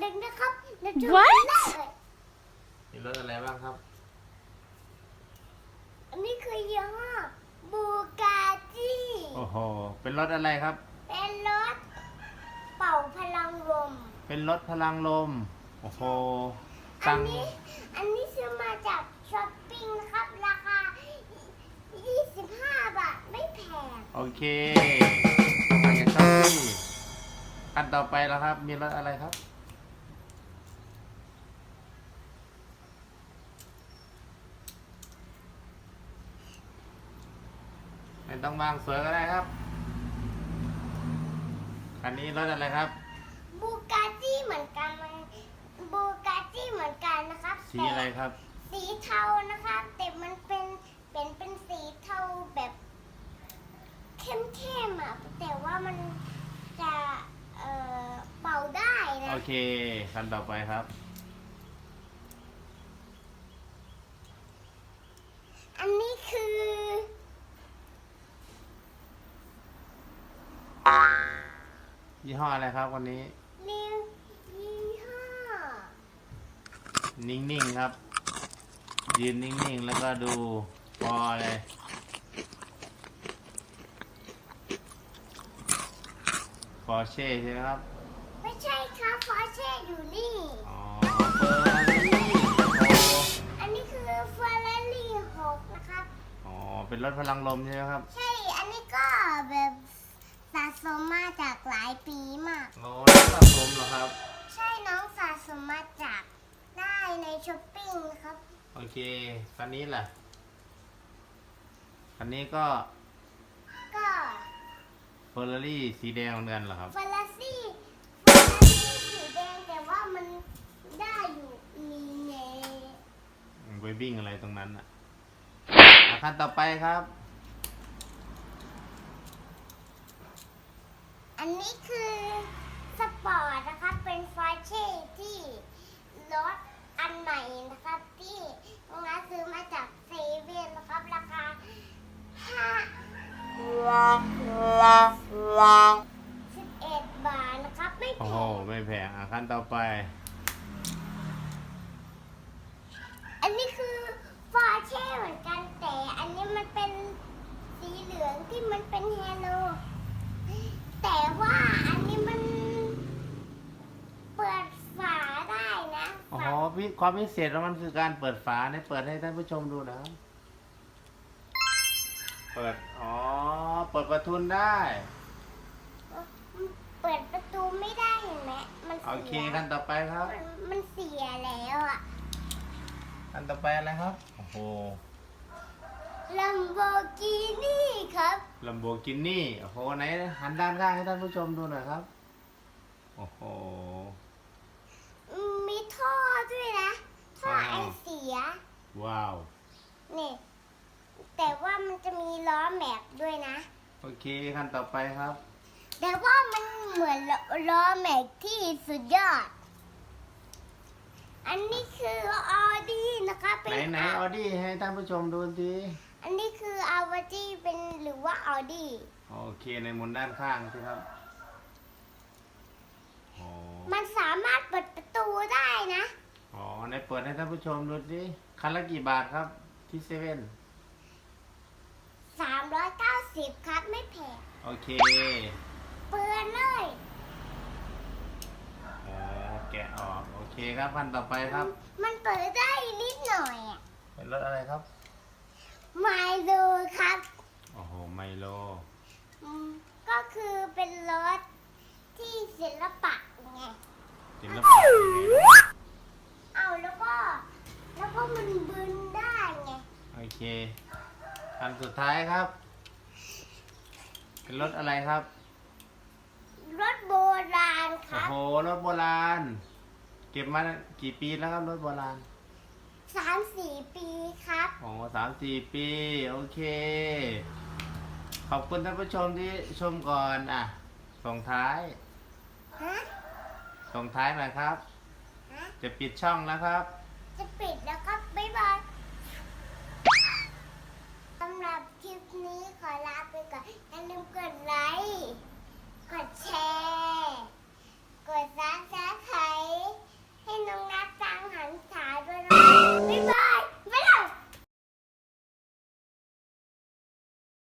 เด็กนะครับเดี๋วจะ What? ได้เยมีรถอะไรบ้างครับ อันนี้คือยี่ห้อบูกาจีโอ้โห เป็นรถอะไรครับ เป็นรถเป่าพลังลม เป็นรถพลังลม โอ้โหอัสั่นนี้อันนี้ซื้อมาจากช้อปปิ้งนะครับราคา 25 บาทไม่แพง โอเคต่อไปกันครับพี่อันต่อไปแล้วครับ มีรถอะไรครับ ต้องวางสวยก็ได้ครับ คันนี้รถอะไรครับ บูกาจี้เหมือนกันมันบูกาจี้เหมือนกันนะครับสีอะไรครับแต่สีเทานะคะแต่มันเป็นเป็นเป็นสีเทาแบบเข้มๆอะแต่ว่ามันจะเอ่อเป่าได้นะ โอเค คันต่อไปครับ อันนี้คือ ยี่ห้ออะไรครับวันนี้ นิวยี่ห้อนิ่งๆครับ ยืนนิ่งๆ แล้วก็ดูพอเลยปอร์เช่ใช่ไหมครับ ไม่ใช่ครับฟอร์เช่อยู่นี่ อ๋อเฟอร์รารี่โอ้อันนี้คือเฟอร์รารี่หกนะครับ อ๋อ เป็นรถพลังลมใช่ไหมครับ ใช่ เคคันนี้แหละคันนี้ก็ก็เฟอร์รารี่สีแดงเหมือนกันเหรอครับเฟอร์รารี่เฟอร์รารี่สีแดงแต่ว่ามันได้อยู่มีในไปวิ่งอะไรตรงนั้นอะอะคันต่อไปครับ อันนี้คือสปอร์ตนะครับเป็นฟอร์เช่ที่รถอันใหม่นะครับที่ น้าซื้อมาจากเซเว่นนะครับราคาห้าสิบเอ็ดบาทนะครับไม่แพโอ้โห งไม่แพงอะคันต่อไป อันนี้คือฟอร์เช่เหมือนกันแต่ อันนี้มันเป็นสีเหลืองที่มันเป็นเฮโลแต่ว่าอันนี้มันเปิดฝาได้นะ โอ้ ฝา โหพิ ความพิเศษของมันคือการเปิดฝาเนี่ยเปิดให้ท่านผู้ชมดูนะครับเปิด อ๋อ เปิดประทุนได้ เปิดประตูไม่ได้เห็นไหมมันโอเคเสียคันต่อไปครับ มันมันเสียแล้วอะคันต่อไปอะไรครับ โอ้โหลัมโบกินี่ครับลัมโบกินี่โอ้โหไหนหันด้านข้างให้ท่านผู้ชมดูหน่อยครับ โอ้โห มีท่อด้วยนะ ท่ อไอว้าวเสียว้าวนี่แต่ว่ามันจะมีล้อแม็กด้วยนะ โอเคคันต่อไปครับ แต่ว่ามันเหมือนล้อแม็กที่สุดยอด อันนี้คือออดี้นะคะเป็ไหนไหนออดี้ให้ท่านผู้ชมดูสิอันนี้คืออาวดี้เป็นหรือว่าออดี้โอเคในหมุนด้านข้างสิครับโอ้มันสามารถเปิดประตูได้นะ อ๋อในเปิดให้ท่านผู้ชมดูสิคันละกี่บาทครับ ที่เซเว่น390ครับไม่แพงโอเคเปิดเลยอ๋อแกะออกโอเคครับพันต่อไปครับมันเปิดได้นิดหน่อยอะเป็นรถอะไรครับไมลูครับ โอ้โหไมโลอืมก็คือเป็นรถที่ศิลปะไง ศิลปะเอาแล้วก็ แล้วก็มันบึนได้ไง โอเคคันสุดท้ายครับ เป็นรถอะไรครับ รถโบราณคโอ้รับโหรถโบราณ เก็บมากี่ปีแล้วครับรถโบราณสามสี่ปีครับ โอ้สามสี่ปี โอเค ขอบคุณท่านผู้ชมที่ชมก่อนอะ ส่งท้าย ฮะ ส่งท้ายหน่อยครับ ฮะ จะปิดช่องแล้วครับ จะปิดแล้วครับ